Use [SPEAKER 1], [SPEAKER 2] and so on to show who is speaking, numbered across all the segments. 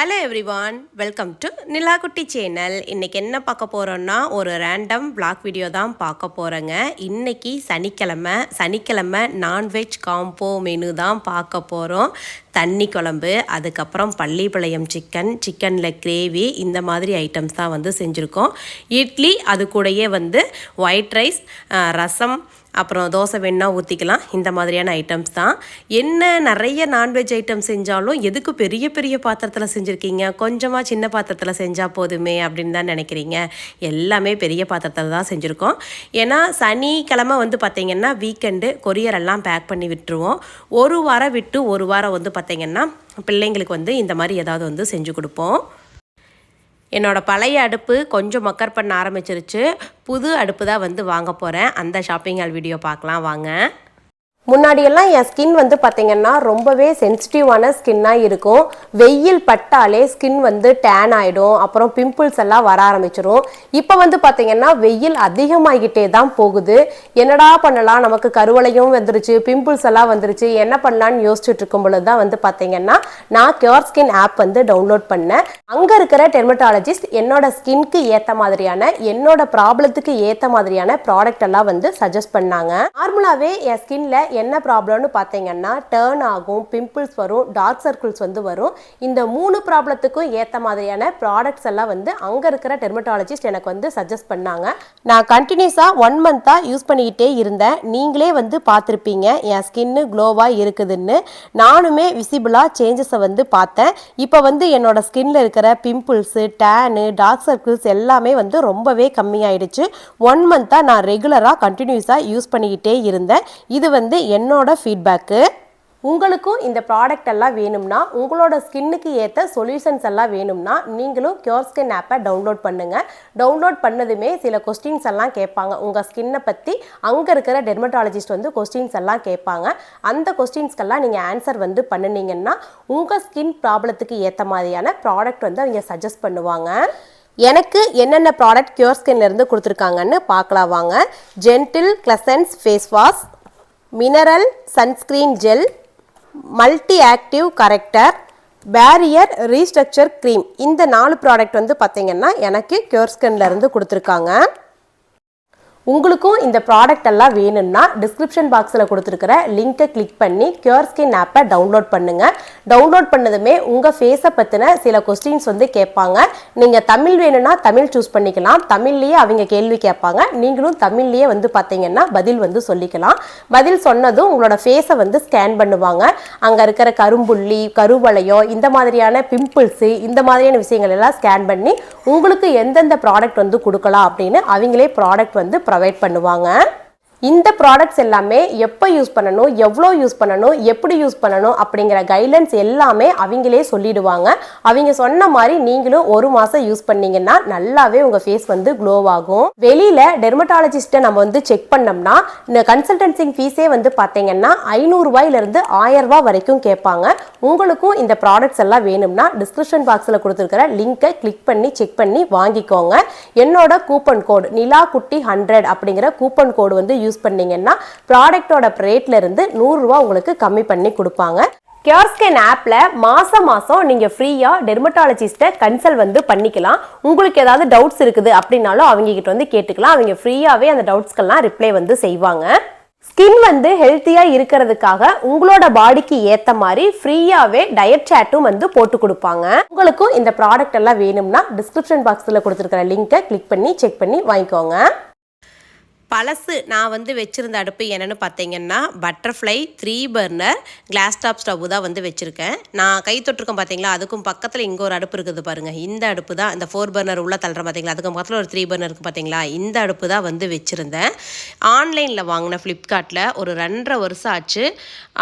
[SPEAKER 1] Ale, everyone welcome to Nilakutti channel. இன்றைக்கி என்ன பார்க்க போகிறோன்னா ஒரு ரேண்டம் பிளாக் வீடியோ தான் பார்க்க போகிறேங்க இன்றைக்கி சனிக்கிழமை சனிக்கிழமை நான்வெஜ் காம்போ மெனு தான் பார்க்க போகிறோம் தண்ணி குழம்பு அதுக்கப்புறம் பள்ளிப்பாளையம் சிக்கன் சிக்கனில் கிரேவி இந்த மாதிரி ஐட்டம்ஸ் தான் வந்து செஞ்சுருக்கோம். இட்லி அது கூடயே வந்து ஒயிட் ரைஸ் ரசம் அப்புறம் தோசை வேணுன்னா ஊற்றிக்கலாம் இந்த மாதிரியான ஐட்டம்ஸ் தான். என்ன நிறைய நான்வெஜ் ஐட்டம் செஞ்சாலும் எதுக்கு பெரிய பெரிய பாத்திரத்தில் செஞ்சுருக்கீங்க? கொஞ்சமாக சின்ன பாத்திரத்தில் செஞ்சால் போதுமே அப்படின்னு தான் நினைக்கிறீங்க. எல்லாமே பெரிய பாத்திரத்தில் தான் செஞ்சுருக்கோம். ஏன்னா சனிக்கிழமை வந்து பார்த்திங்கன்னா வீக்கெண்டு கொரியர் எல்லாம் பேக் பண்ணி விட்டுருவோம். ஒரு வாரம் விட்டு ஒரு வாரம் வந்து பார்த்திங்கன்னா பிள்ளைங்களுக்கு வந்து இந்த மாதிரி ஏதாவது வந்து செஞ்சு கொடுப்போம். என்னோடய பழைய அடுப்பு கொஞ்சம் மக்கர் பண்ண ஆரம்பிச்சிருச்சு. புது அடுப்பு தான் வந்து வாங்க போகிறேன் அந்த ஷாப்பிங் ஹால் வீடியோ பார்க்கலாம். வாங்க. முன்னாடியெல்லாம் என் ஸ்கின் வந்து பார்த்தீங்கன்னா ரொம்பவே சென்சிட்டிவான ஸ்கின்னாக இருக்கும். வெயில் பட்டாலே ஸ்கின் வந்து டேன் ஆகிடும் அப்புறம் பிம்பிள்ஸ் எல்லாம் வர ஆரம்பிச்சிடும் இப்போ வந்து பார்த்தீங்கன்னா வெயில் அதிகமாகிட்டே தான் போகுது. என்னடா பண்ணலாம்? நமக்கு கருவளையும் வந்துருச்சு பிம்பிள்ஸ் எல்லாம் வந்துருச்சு. என்ன பண்ணலான்னு யோசிச்சுட்டு இருக்கும் பொழுது தான் வந்து பார்த்தீங்கன்னா நான் கியூர் ஸ்கின் ஆப் வந்து டவுன்லோட் பண்ணேன். அங்கே இருக்கிற டெர்மட்டாலஜிஸ்ட் என்னோட ஸ்கின்க்கு ஏற்ற மாதிரியான என்னோட ப்ராப்ளத்துக்கு ஏற்ற மாதிரியான ப்ராடக்ட் எல்லாம் வந்து சஜஸ்ட் பண்ணாங்க. நார்மலாகவே என் ஸ்கின்ல என்ன ப்ராப்ளம்னு பார்த்தீங்கன்னா டேர்ன் ஆகும் பிம்பிள்ஸ் வரும் டார்க் சர்க்கிள்ஸ் வந்து வரும். இந்த மூணு ப்ராப்ளத்துக்கும் ஏற்ற மாதிரியான ப்ராடக்ட்ஸ் எல்லாம் வந்து அங்கே இருக்கிற டெர்மட்டாலஜிஸ்ட் எனக்கு வந்து சஜஸ்ட் பண்ணாங்க. நான் கண்டினியூஸாக ஒன் மந்த்தாக யூஸ் பண்ணிக்கிட்டே இருந்தேன். நீங்களே வந்து பார்த்துருப்பீங்க என் ஸ்கின்னு க்ளோவாக இருக்குதுன்னு. நானுமே விசிபிளாக சேஞ்சஸை வந்து பார்த்தேன். இப்போ வந்து என்னோட ஸ்கின்ல இருக்கிற பிம்பிள்ஸு டேனு டார்க் சர்க்கிள்ஸ் எல்லாமே வந்து ரொம்பவே கம்மியாயிடுச்சு. ஒன் மந்த்தாக நான் ரெகுலராக கண்டினியூஸாக யூஸ் பண்ணிக்கிட்டே இருந்தேன். இது வந்து என்னோட ஃபீட்பேக்கு உங்களுக்கும் இந்த ப்ராடக்ட் எல்லாம் வேணும்னா உங்களோட ஸ்கின்னுக்கு ஏற்ற சொல்யூஷன்ஸ் எல்லாம் வேணும்னா நீங்களும் கியோர் ஸ்கின் ஆப்பை டவுன்லோட் பண்ணுங்கள் டவுன்லோட் பண்ணதுமே சில கொஸ்டின்ஸ் எல்லாம் கேட்பாங்க. உங்கள் ஸ்கின்னை பற்றி அங்கே இருக்கிற டெர்மட்டாலஜிஸ்ட் வந்து கொஸ்டின்ஸ் எல்லாம் கேட்பாங்க. அந்த கொஸ்டின்ஸ்க்கெல்லாம் நீங்கள் ஆன்சர் வந்து பண்ணினீங்கன்னா உங்கள் ஸ்கின் ப்ராப்ளத்துக்கு ஏற்ற மாதிரியான ப்ராடக்ட் வந்து அவங்க சஜஸ்ட் பண்ணுவாங்க. எனக்கு என்னென்ன ப்ராடக்ட் கியோர் ஸ்கின்லேருந்து கொடுத்துருக்காங்கன்னு பார்க்கலாம் வாங்க. Gentle cleanser face wash mineral sunscreen gel multi active corrector barrier restructure cream. இந்த நாலு ப்ராடக்ட் வந்து பார்த்தீங்கன்னா எனக்கு கியோர்ஸ்கன்லேருந்து இருந்து கொடுத்துருக்காங்க. உங்களுக்கும் இந்த ப்ராடக்ட் எல்லாம் வேணும்னா டிஸ்கிரிப்ஷன் பாக்ஸில் கொடுத்துருக்கிற லிங்க்கை கிளிக் பண்ணி கியூர் ஸ்கின் ஆப்பை டவுன்லோட் பண்ணுங்க. டவுன்லோட் பண்ணதுமே உங்கள் ஃபேஸை பற்றின சில கொஸ்டின்ஸ் வந்து கேட்பாங்க. நீங்கள் தமிழ் வேணும்னா தமிழ் சூஸ் பண்ணிக்கலாம். தமிழ்லேயே அவங்க கேள்வி கேட்பாங்க. நீங்களும் தமிழ்லேயே வந்து பார்த்தீங்கன்னா பதில் வந்து சொல்லிக்கலாம். பதில் சொன்னதும் உங்களோட ஃபேஸை வந்து ஸ்கேன் பண்ணுவாங்க. அங்கே இருக்கிற கரும்புள்ளி கருவளையம் இந்த மாதிரியான பிம்பிள்ஸு இந்த மாதிரியான விஷயங்கள் எல்லாம் ஸ்கேன் பண்ணி உங்களுக்கு எந்தெந்த ப்ராடக்ட் வந்து கொடுக்கலாம் அப்படின்னு அவங்களே ப்ராடக்ட் வந்து ப்ரொவைட் பண்ணுவாங்க. இந்த ப்ராடக்ட்ஸ் எல்லாமே எப்போ யூஸ் பண்ணணும் எவ்வளோ யூஸ் பண்ணணும் எப்படி யூஸ் பண்ணணும் அப்படிங்கிற கைட்லைன்ஸ் எல்லாமே அவங்களே சொல்லிடுவாங்க. அவங்க சொன்ன மாதிரி நீங்களும் ஒரு மாதம் யூஸ் பண்ணீங்கன்னா நல்லாவே உங்கள் ஃபேஸ் வந்து க்ளோ ஆகும். வெளியில் டெர்மட்டாலஜிஸ்ட்டை நம்ம வந்து செக் பண்ணோம்னா இந்த கன்சல்டன்சிங் ஃபீஸே வந்து பார்த்தீங்கன்னா ஐநூறுரூவாயிலிருந்து ஆயிரம் வரைக்கும் கேட்பாங்க. உங்களுக்கும் இந்த ப்ராடக்ட்ஸ் எல்லாம் வேணும்னா டிஸ்கிரிப்ஷன் பாக்ஸில் கொடுத்துருக்கிற லிங்கை கிளிக் பண்ணி செக் பண்ணி வாங்கிக்கோங்க. என்னோட கூப்பன் கோடு நிலா குட்டி ஹண்ட்ரட் அப்படிங்கிற கூப்பன் கோடு வந்து யூஸ் யூஸ் பண்ணீங்கன்னா ப்ராடக்டோட ரேட்ல இருந்து நூறுரூவா உங்களுக்கு கம்மி பண்ணி கொடுப்பாங்க. கியூர்ஸ்கேன் ஆப்பில் மாதம் மாதம் நீங்கள் ஃப்ரீயாக டெர்மட்டாலஜிஸ்ட்டை கன்சல்ட் வந்து பண்ணிக்கலாம். உங்களுக்கு ஏதாவது டவுட்ஸ் இருக்குது அப்படின்னாலும் அவங்க கிட்ட வந்து கேட்டுக்கலாம். அவங்க ஃப்ரீயாகவே அந்த டவுட்ஸ்க்கெல்லாம் ரிப்ளை வந்து செய்வாங்க. ஸ்கின் வந்து ஹெல்த்தியாக இருக்கிறதுக்காக உங்களோட பாடிக்கு ஏற்ற மாதிரி ஃப்ரீயாகவே டயட் சேட்டும் வந்து போட்டு கொடுப்பாங்க. உங்களுக்கும் இந்த ப்ராடக்ட் எல்லாம் வேணும்னா டிஸ்கிரிப்ஷன் பாக்ஸில் கொடுத்துருக்கிற லிங்க்கை கிளிக் பண்ணி செக் பண்ணி வாங்கிக்கோங்க. பழசு நான் வந்து வச்சுருந்த அடுப்பு என்னென்னு பார்த்தீங்கன்னா butterfly three burner glass top stove தான் வந்து வச்சுருக்கேன். நான் கை தொட்டிருக்கேன் பார்த்தீங்களா? அதுக்கும் பக்கத்தில் இங்கே ஒரு அடுப்பு இருக்குது பாருங்கள் இந்த அடுப்பு தான் இந்த ஃபோர் பர்னர் உள்ள தள்ளுற பார்த்தீங்களா? அதுக்கு பக்கத்தில் ஒரு த்ரீ பர்னர் இருக்குது பார்த்தீங்களா? இந்த அடுப்பு தான் வந்து வச்சுருந்தேன். ஆன்லைனில் வாங்கின ஃப்ளிப்கார்ட்டில் ஒரு ரெண்டரை வருஷம் ஆச்சு.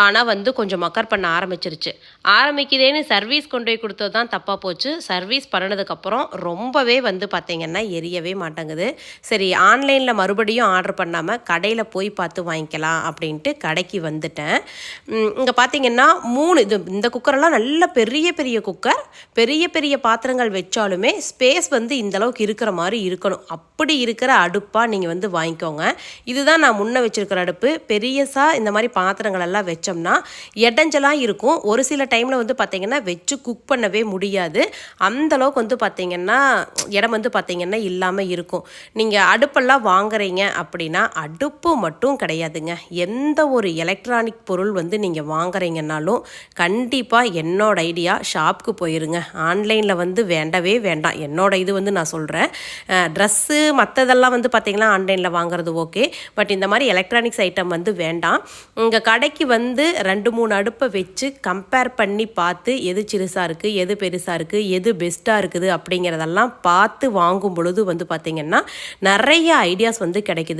[SPEAKER 1] ஆனால் வந்து கொஞ்சம் மக்கர் பண்ண ஆரம்பிச்சிருச்சு. ஆரம்பிக்குதேன்னு சர்வீஸ் கொண்டு போய் கொடுத்தது தான் தப்பாக போச்சு. சர்வீஸ் பண்ணதுக்கப்புறம் ரொம்பவே வந்து பார்த்தீங்கன்னா எரியவே மாட்டேங்குது. சரி ஆன்லைனில் மறுபடியும் ஆர்டர் பண்ணாமல் கடையில் போய் பார்த்து வாங்கிக்கலாம் அப்படின்ட்டு கடைக்கு வந்துட்டேன். இங்கே பார்த்தீங்கன்னா மூணு இது இந்த குக்கரெல்லாம் நல்ல பெரிய பெரிய குக்கர் பெரிய பெரிய பாத்திரங்கள் வச்சாலுமே ஸ்பேஸ் வந்து இந்த அளவுக்கு இருக்கிற மாதிரி இருக்கணும். அப்படி இருக்கிற அடுப்பாக நீங்கள் வந்து வாங்கிக்கோங்க. இதுதான் நான் முன்ன வச்சுருக்கிற அடுப்பு. பெரியசாக இந்த மாதிரி பாத்திரங்கள் எல்லாம் வச்சோம்னா இடைஞ்சலாக இருக்கும். ஒரு சில டைமில் வந்து பார்த்தீங்கன்னா வச்சு குக் பண்ணவே முடியாது. அந்தளவுக்கு வந்து பார்த்திங்கன்னா இடம் வந்து பார்த்திங்கன்னா இல்லாமல் இருக்கும். நீங்கள் அடுப்பெல்லாம் வாங்குறீங்க அப்படின்னா அடுப்பு மட்டும் கிடையாதுங்க. எந்த ஒரு எலக்ட்ரானிக் பொருள் வந்து நீங்கள் வாங்குறீங்கன்னாலும் கண்டிப்பாக என்னோட ஐடியா ஷாப்புக்கு போயிருங்க. ஆன்லைனில் வந்து வேண்டவே வேண்டாம். என்னோட இது வந்து நான் சொல்கிறேன் ட்ரெஸ்ஸு மற்றதெல்லாம் வந்து பார்த்திங்கன்னா ஆன்லைனில் வாங்குறது ஓகே பட் இந்த மாதிரி எலக்ட்ரானிக்ஸ் ஐட்டம் வந்து வேண்டாம். உங்கள் கடைக்கு வந்து ரெண்டு மூணு அடுப்பை வச்சு கம்பேர் பண்ணி பார்த்து எது சிறுசாக இருக்குது எது பெருசாக இருக்குது எது பெஸ்ட்டாக இருக்குது அப்படிங்கிறதெல்லாம் பார்த்து வாங்கும் பொழுது வந்து பார்த்திங்கன்னா நிறைய ஐடியாஸ் வந்து கிடைக்குது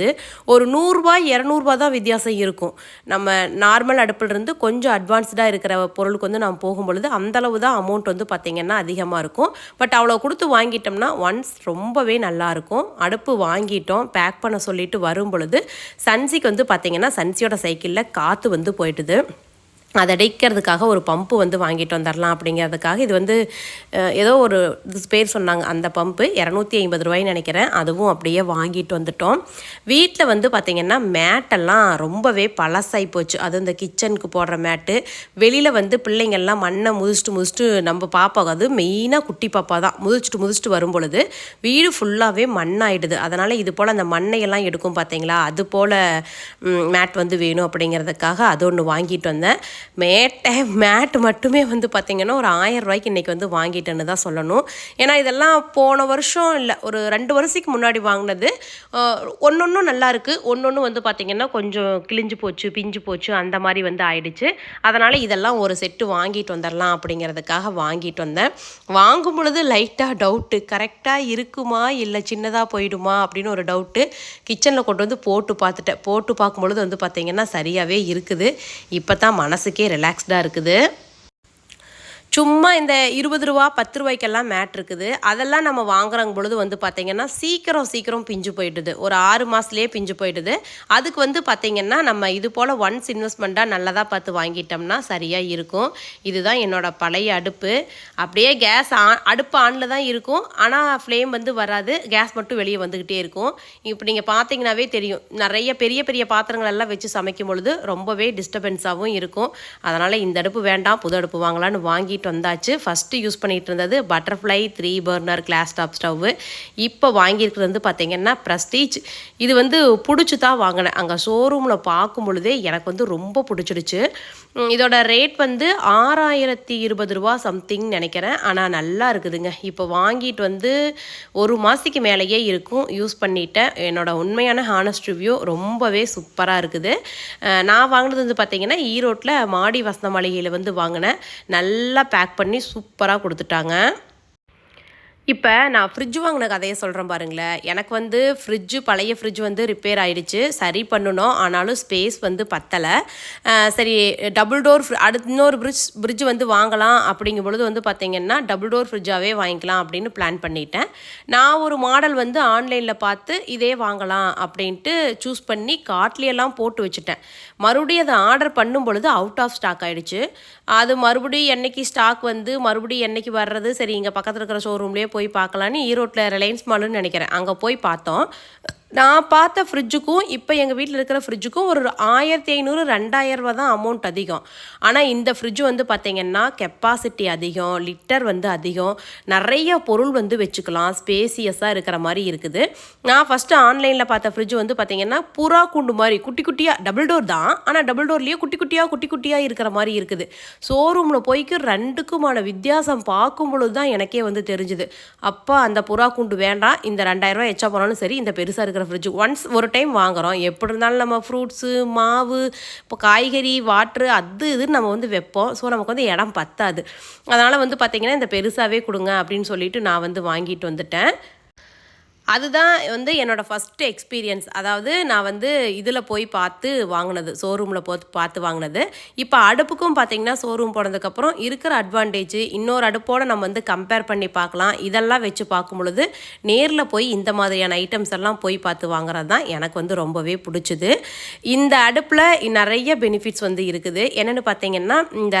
[SPEAKER 1] ஒரு நூறுரூவா இரநூறுபா தான் வித்தியாசம் இருக்கும். நம்ம நார்மல் அடுப்பிலிருந்து கொஞ்சம் அட்வான்ஸ்டாக இருக்கிற பொருளுக்கு வந்து நம்ம போகும்பொழுது அந்தளவு தான் அமௌண்ட் வந்து பார்த்திங்கன்னா அதிகமாக இருக்கும். பட் அவ்வளோ கொடுத்து வாங்கிட்டோம்னா ஒன்ஸ் ரொம்பவே நல்லாயிருக்கும் அடுப்பு வாங்கிட்டோம் பேக் பண்ண சொல்லிட்டு வரும் பொழுது சன்சிக்கு வந்து பார்த்திங்கன்னா சன்சியோட சைக்கிளில் காற்று வந்து போயிட்டுது. அதை அடைக்கிறதுக்காக ஒரு பம்பு வந்து வாங்கிட்டு வந்துடலாம் அப்படிங்கிறதுக்காக இது வந்து ஏதோ ஒரு பேர் சொன்னாங்க அந்த பம்பு இரநூத்தி ஐம்பது ரூபாய்ன்னு நினைக்கிறேன். அதுவும் அப்படியே வாங்கிட்டு வந்துட்டோம். வீட்டில் வந்து பார்த்திங்கன்னா மேட்டெல்லாம் ரொம்பவே பழசாகி போச்சு. அது இந்த கிச்சனுக்கு போடுற மேட்டு. வெளியில் வந்து பிள்ளைங்கள்லாம் மண்ணை முதிச்சுட்டு முதிச்சுட்டு நம்ம பாப்பா அது மெயினாக குட்டி பாப்பா தான். முதிச்சிட்டு முதிச்சுட்டு வரும் பொழுது வீடு ஃபுல்லாகவே மண்ணாயிடுது. அதனால் இது போல் அந்த மண்ணையெல்லாம் எடுக்கும் பார்த்தீங்களா அது போல் மேட் வந்து வேணும் அப்படிங்கிறதுக்காக அது ஒன்று வாங்கிட்டு வந்தேன். மேட்டை மேட் மட்டுமே வந்து பார்த்திங்கன்னா ஒரு ஆயிரம் ரூபாய்க்கு இன்றைக்கி வந்து வாங்கிட்டேன்னு தான் சொல்லணும். ஏன்னா இதெல்லாம் போன வருஷம் இல்லை ஒரு ரெண்டு வருஷத்துக்கு முன்னாடி வாங்கினது ஒன்று ஒன்றும் நல்லா இருக்குது ஒன்று ஒன்று வந்து பார்த்திங்கன்னா கொஞ்சம் கிழிஞ்சு போச்சு பிஞ்சு போச்சு அந்த மாதிரி வந்து ஆயிடுச்சு. அதனால் இதெல்லாம் ஒரு செட்டு வாங்கிட்டு வந்துடலாம் அப்படிங்கிறதுக்காக வாங்கிட்டு வந்தேன். வாங்கும் பொழுது லைட்டாக டவுட்டு கரெக்டாக இருக்குமா இல்லை சின்னதாக போயிடுமா அப்படின்னு ஒரு டவுட்டு கிச்சனில் கொண்டு வந்து போட்டு பார்த்துட்டேன் போட்டு பார்க்கும்பொழுது வந்து பார்த்திங்கன்னா சரியாகவே இருக்குது. இப்போ தான் மனசு மனசுக்கே ரிலாக்ஸ்டாக இருக்குது. சும்மா இந்த இருபது ரூபா பத்து ரூபாய்க்கெல்லாம் மேட் இருக்குது. அதெல்லாம் நம்ம வாங்குறங்க பொழுது வந்து பார்த்திங்கன்னா சீக்கிரம் சீக்கிரம் பிஞ்சு போயிடுது. ஒரு ஆறு மாதத்துலேயே பிஞ்சு போயிடுது. அதுக்கு வந்து பார்த்திங்கன்னா நம்ம இது போல் ஒன்ஸ் இன்வெஸ்ட்மெண்ட்டாக நல்லதாக பார்த்து வாங்கிட்டோம்னா சரியாக இருக்கும். இதுதான் என்னோடய பழைய அடுப்பு. அப்படியே கேஸ் ஆன் அடுப்பு ஆனில் தான் இருக்கும். ஆனால் ஃப்ளேம் வந்து வராது. கேஸ் மட்டும் வெளியே வந்துக்கிட்டே இருக்கும். இப்போ நீங்கள் பார்த்தீங்கன்னாவே தெரியும். நிறைய பெரிய பெரிய பாத்திரங்கள் எல்லாம் வச்சு சமைக்கும் பொழுது ரொம்பவே டிஸ்டர்பன்ஸாகவும் இருக்கும். அதனால் இந்த அடுப்பு வேண்டாம் புது அடுப்பு வாங்கலாம்னு வாங்கிட்டு வந்தாச்சு. ஃபஸ்ட்டு யூஸ் பண்ணிகிட்டு இருந்தது butterfly three burner glass top stove இப்போ வாங்கியிருக்கிறது வந்து பார்த்தீங்கன்னா ப்ரஸ்டீஜ் இது வந்து பிடிச்சி தான் வாங்கினேன். அங்கே ஷோரூமில் பார்க்கும் பொழுதே எனக்கு வந்து ரொம்ப பிடிச்சிடுச்சு. இதோட ரேட் வந்து ஆறாயிரத்தி இருபது ரூபா சம்திங் நினைக்கிறேன். ஆனால் நல்லா இருக்குதுங்க. இப்போ வாங்கிட்டு வந்து ஒரு மாதத்துக்கு மேலேயே இருக்கும். யூஸ் பண்ணிட்டேன். என்னோட உண்மையான ஹானஸ்ட் ரிவ்யூ ரொம்பவே சூப்பராக இருக்குது. நான் வாங்கினது வந்து பார்த்தீங்கன்னா ஈரோட்டில் மாடி வசந்த மாளிகையில் வந்து வாங்கினேன். நல்லா பேக் பண்ணி சூப்பராக கொடுத்துட்டாங்க. இப்போ நான் ஃப்ரிட்ஜ் வாங்கின கதையை சொல்கிறேன் பாருங்களேன். எனக்கு வந்து ஃப்ரிட்ஜு பழைய ஃப்ரிட்ஜ் வந்து ரிப்பேர் ஆகிடுச்சு சரி பண்ணணும். ஆனாலும் ஸ்பேஸ் வந்து பத்தலை. சரி டபுள் டோர் அடுத்த இன்னொரு ஃப்ரிட்ஜ் ஃப்ரிட்ஜ் வந்து வாங்கலாம் அப்படிங்கும் பொழுது வந்து பார்த்திங்கன்னா டபுள் டோர் ஃப்ரிட்ஜாகவே வாங்கிக்கலாம் அப்படின்னு பிளான் பண்ணிட்டேன். நான் ஒரு மாடல் வந்து ஆன்லைனில் பார்த்து இதே வாங்கலாம் அப்படின்ட்டு சூஸ் பண்ணி காட்லியெல்லாம் போட்டு வச்சுட்டேன். மறுபடியும் அதை ஆர்டர் பண்ணும் பொழுது அவுட் ஆஃப் ஸ்டாக் ஆகிடுச்சு அது மறுபடியும் என்னைக்கு ஸ்டாக் வந்து மறுபடியும் என்னைக்கு வர்றது? சரி இங்கே பக்கத்தில் இருக்கிற ஷோரூம்லேயே போய் பார்க்கலான்னு ஈரோட்டில் ரிலையன்ஸ் மாலுன்னு நினைக்கிறேன். அங்கே போய் பார்த்தோம். நான் பார்த்த ஃப்ரிட்ஜுக்கும் இப்போ எங்கள் வீட்டில் இருக்கிற ஃப்ரிட்ஜுக்கும் ஒரு ஆயிரத்தி ஐநூறு ரெண்டாயிரம் ரூபா தான் அமௌண்ட் அதிகம். ஆனால் இந்த ஃப்ரிட்ஜு வந்து பார்த்திங்கன்னா கெப்பாசிட்டி அதிகம் லிட்டர் வந்து அதிகம். நிறைய பொருள் வந்து வச்சுக்கலாம். ஸ்பேசியஸாக இருக்கிற மாதிரி இருக்குது. நான் ஃபஸ்ட்டு ஆன்லைனில் பார்த்த ஃப்ரிட்ஜு வந்து பார்த்திங்கன்னா புறா குண்டு மாதிரி குட்டி குட்டியாக டபுள் டோர் தான். ஆனால் டபுள் டோர்லேயே குட்டி குட்டியாக குட்டி குட்டியாக இருக்கிற மாதிரி இருக்குது. ஷோரூமில் போய்க்கு ரெண்டுக்குமான வித்தியாசம் பார்க்கும் பொழுது தான் எனக்கே வந்து தெரிஞ்சுது. அப்போ அந்த புறா குண்டு வேண்டாம். இந்த ரெண்டாயிரம் எச்சா போனாலும் சரி இந்த பெருசாக இருக்கிற ஃப்ரிட்ஜ் ஒன்ஸ் ஒரு டைம் வாங்குறோம். எப்படி இருந்தாலும் நம்ம ஃப்ரூட்ஸு மாவு இப்போ காய்கறி வாட்ரு அது இதுன்னு நம்ம வந்து வைப்போம். ஸோ நமக்கு வந்து இடம் பத்தாது. அதனால் வந்து பார்த்திங்கன்னா இந்த பெருசாகவே கொடுங்க அப்படின்னு சொல்லிட்டு நான் வந்து வாங்கிட்டு வந்துட்டேன். அதுதான் வந்து என்னோடய ஃபஸ்ட்டு எக்ஸ்பீரியன்ஸ் அதாவது நான் வந்து இதில் போய் பார்த்து வாங்கினது ஷோரூமில் போய் பார்த்து வாங்கினது. இப்போ அடுப்புக்கும் பார்த்தீங்கன்னா ஷோரூம் போனதுக்கப்புறம் இருக்கிற அட்வான்டேஜ் இன்னொரு அடுப்போடு நம்ம வந்து கம்பேர் பண்ணி பார்க்கலாம். இதெல்லாம் வச்சு பார்க்கும் பொழுது நேரில் போய் இந்த மாதிரியான ஐட்டம்ஸ் எல்லாம் போய் பார்த்து வாங்குறது தான் எனக்கு வந்து ரொம்பவே பிடிச்சிது. இந்த அடுப்பில் நிறைய பெனிஃபிட்ஸ் வந்து இருக்குது. என்னென்னு பார்த்தீங்கன்னா இந்த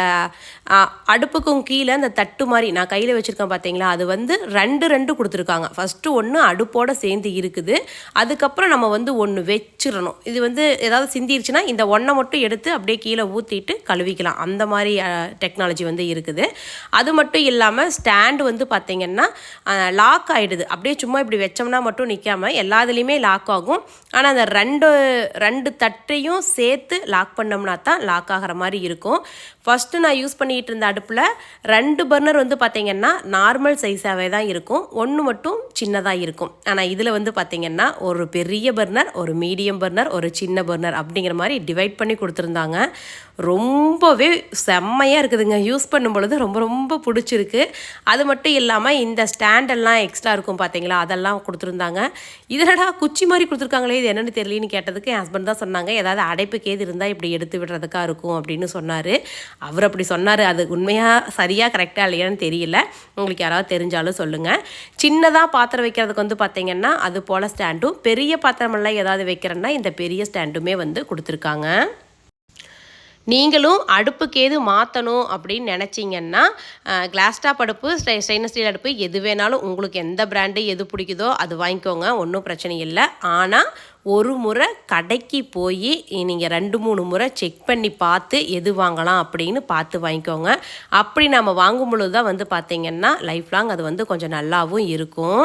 [SPEAKER 1] அடுப்புக்கும் கீழே இந்த தட்டு மாதிரி நான் கையில் வச்சுருக்கேன் பார்த்தீங்களா அது வந்து ரெண்டு ரெண்டு கொடுத்துருக்காங்க. ஃபஸ்ட்டு ஒன்று அடுப்பு கூட சேர்ந்து இருக்குது. அதுக்கப்புறம் நம்ம வந்து ஒன்று வச்சிடணும். இது வந்து ஏதாவது சிந்திருச்சுன்னா இந்த ஒன்றை மட்டும் எடுத்து அப்படியே கீழே ஊற்றிட்டு கழுவிக்கலாம். அந்த மாதிரி டெக்னாலஜி வந்து இருக்குது. அது மட்டும் இல்லாமல் ஸ்டாண்டு வந்து பார்த்திங்கன்னா லாக் ஆகிடுது அப்படியே சும்மா இப்படி வச்சோம்னா மட்டும் நிற்காம எல்லாத்துலேயுமே லாக் ஆகும். ஆனால் அந்த ரெண்டு ரெண்டு தட்டையும் சேர்த்து லாக் பண்ணோம்னா தான் லாக் ஆகிற மாதிரி இருக்கும். ஃபஸ்ட்டு நான் யூஸ் பண்ணிகிட்டு இருந்த அடுப்பில் ரெண்டு பர்னர் வந்து பார்த்திங்கன்னா நார்மல் சைஸாகவே தான் இருக்கும். ஒன்று மட்டும் சின்னதாக இருக்கும். ஆனால் இதில் வந்து பார்த்திங்கன்னா ஒரு பெரிய பர்னர் ஒரு மீடியம் பர்னர் ஒரு சின்ன பர்னர் அப்படிங்கிற மாதிரி டிவைட் பண்ணி கொடுத்துருந்தாங்க. ரொம்பவே செம்மையாக இருக்குதுங்க. யூஸ் பண்ணும் பொழுது ரொம்ப ரொம்ப பிடிச்சிருக்கு. அது மட்டும் இல்லாமல் இந்த ஸ்டாண்டெல்லாம் எக்ஸ்ட்ரா இருக்கும் பார்த்தீங்களா அதெல்லாம் கொடுத்துருந்தாங்க. இதனடா குச்சி மாதிரி கொடுத்துருக்காங்களே இது என்னென்னு தெரியலன்னு கேட்டதுக்கு என் ஹஸ்பண்ட் தான் சொன்னாங்க. ஏதாவது அடைப்புக்கு ஏது இருந்தால் இப்படி எடுத்து விடுறதுக்காக இருக்கும் அப்படின்னு சொன்னார். அவர் அப்படி சொன்னார். அது உண்மையாக சரியாக கரெக்டாக இல்லையான்னு தெரியல. உங்களுக்கு யாராவது தெரிஞ்சாலும் சொல்லுங்கள் சின்னதாக பாத்திரம் வைக்கிறதுக்கு வந்து பார்த்தீங்கன்னா அது போல் ஸ்டாண்டும் பெரிய பாத்திரமெல்லாம் ஏதாவது வைக்கிறேன்னா இந்த பெரிய ஸ்டாண்டுமே வந்து கொடுத்துருக்காங்க. நீங்களும் அடுப்புக்கு எது மாற்றணும் அப்படின்னு நினச்சிங்கன்னா கிளாஸ் டாப் அடுப்பு ஸ்டெயின்லெஸ் ஸ்டீல் அடுப்பு எது வேணாலும் உங்களுக்கு எந்த பிராண்டு எது பிடிக்குதோ அது வாங்கிக்கோங்க ஒன்றும் பிரச்சனை இல்லை. ஆனால் ஒரு முறை கடைக்கு போய் நீங்கள் ரெண்டு மூணு முறை செக் பண்ணி பார்த்து எது வாங்கலாம் அப்படின்னு பார்த்து வாங்கிக்கோங்க. அப்படி நம்ம வாங்கும் பொழுது தான் வந்து பார்த்திங்கன்னா லைஃப் லாங் அது வந்து கொஞ்சம் நல்லாவும் இருக்கும்.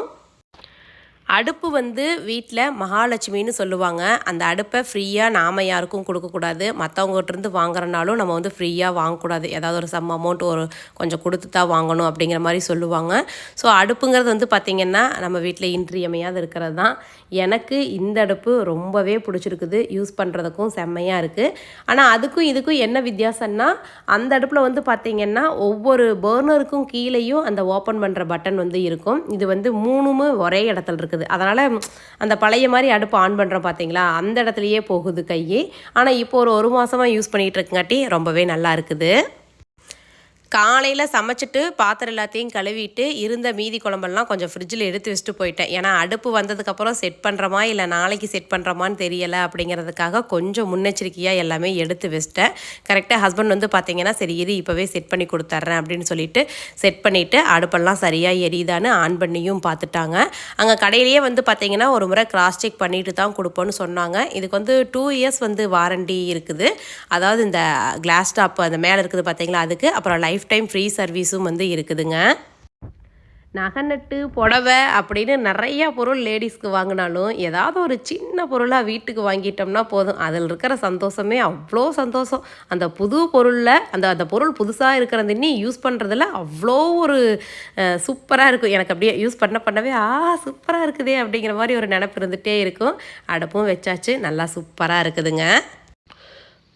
[SPEAKER 1] அடுப்பு வந்து வீட்டில் மகாலட்சுமின்னு சொல்லுவாங்க. அந்த அடுப்பை ஃப்ரீயாக நாம் யாருக்கும் கொடுக்கக்கூடாது மற்றவங்ககிட்டருந்து வாங்குறனாலும் நம்ம வந்து ஃப்ரீயாக வாங்கக்கூடாது. ஏதாவது ஒரு சம் அமௌண்ட் ஒரு கொஞ்சம் கொடுத்து தான் வாங்கணும் அப்படிங்கிற மாதிரி சொல்லுவாங்க. ஸோ அடுப்புங்கிறது வந்து பார்த்திங்கன்னா நம்ம வீட்டில் இன்றியமையாது இருக்கிறது தான். எனக்கு இந்த அடுப்பு ரொம்பவே பிடிச்சிருக்குது. யூஸ் பண்ணுறதுக்கும் செம்மையாக இருக்குது ஆனால் அதுக்கும் இதுக்கும் என்ன வித்தியாசம்னா அந்த அடுப்பில் வந்து பார்த்திங்கன்னா ஒவ்வொரு பர்னருக்கும் கீழேயும் அந்த ஓப்பன் பண்ணுற பட்டன் வந்து இருக்கும். இது வந்து மூணுமே ஒரே இடத்துல இருக்குது அதனால் அந்த பழைய மாதிரி அடுப்பு ஆன் பண்ணுறோம் பார்த்தீங்களா அந்த இடத்துலையே போகுது கையே. ஆனால் இப்போ ஒரு ஒரு மாதமாக யூஸ் பண்ணிகிட்டு இருக்கங்காட்டி ரொம்பவே நல்லா இருக்குது. காலையில் சமைச்சிட்டு பாத்திரம் எல்லாத்தையும் கழுவிட்டு இருந்த மீதி குழம்பெல்லாம் கொஞ்சம் ஃப்ரிட்ஜில் எடுத்து வச்சுட்டு போயிட்டேன். ஏன்னா அடுப்பு வந்ததுக்கப்புறம் செட் பண்ணுறோமா இல்லை நாளைக்கு செட் பண்ணுறோமான்னு தெரியலை அப்படிங்கிறதுக்காக கொஞ்சம் முன்னெச்சரிக்கையாக எல்லாமே எடுத்து வச்சிட்டேன். கரெக்டாக ஹஸ்பண்ட் வந்து பார்த்தீங்கன்னா சரி இரு இப்போவே செட் பண்ணி கொடுத்துட்றேன் அப்படின்னு சொல்லிட்டு செட் பண்ணிவிட்டு அடுப்பெல்லாம் சரியாக எரியுதான்னு ஆன் பண்ணியும் பார்த்துட்டாங்க அங்கே கடையிலேயே வந்து பார்த்தீங்கன்னா ஒரு முறை கிராஸ் செக் பண்ணிட்டு தான் கொடுப்போன்னு சொன்னாங்க. இதுக்கு வந்து டூ இயர்ஸ் வந்து வாரண்டி இருக்குது. அதாவது இந்த கிளாஸ் டாப் அந்த மேலே இருக்குது பார்த்தீங்களா அதுக்கு அப்புறம் லைஃப் டைம் ஃப்ரீ சர்வீஸும் வந்து இருக்குதுங்க. நகநட்டு புடவை அப்படின்னு நிறையா பொருள் லேடிஸ்க்கு வாங்கினாலும் ஏதாவது ஒரு சின்ன பொருளாக வீட்டுக்கு வாங்கிட்டோம்னா போதும். அதில் இருக்கிற சந்தோஷமே அவ்வளோ சந்தோஷம். அந்த புது பொருளில் அந்த அந்த பொருள் புதுசாக இருக்கிற இன்னி யூஸ் பண்ணுறதுல அவ்வளோ ஒரு சூப்பராக இருக்கும். எனக்கு அப்படியே யூஸ் பண்ண பண்ணவே ஆ சூப்பராக இருக்குதே அப்படிங்கிற மாதிரி ஒரு நினப்பு இருந்துகிட்டே இருக்கும். அடுப்பும் வச்சாச்சு. நல்லா சூப்பராக இருக்குதுங்க.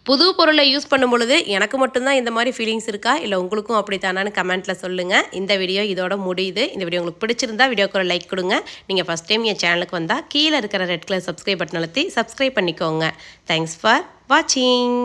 [SPEAKER 1] புது பொருளை யூஸ் பண்ணும் பொழுது எனக்கு மட்டும்தான் இந்த மாதிரி ஃபீலிங்ஸ் இருக்கா? இல்லை உங்களுக்கும் அப்படித்தானான்னு கமெண்ட்டில் சொல்லுங்கள் இந்த வீடியோ இதோட முடியுது. இந்த வீடியோ உங்களுக்கு பிடிச்சிருந்தா வீடியோக்கு லைக் கொடுங்க. நீங்கள் ஃபஸ்ட் டைம் என் சேனலுக்கு வந்தால் கீழே இருக்கிற ரெட் கலர் சப்ஸ்கிரைப் பட்டன் அழுத்தி சப்ஸ்கிரைப் பண்ணிக்கோங்க. தேங்க்ஸ் ஃபார் வாட்சிங்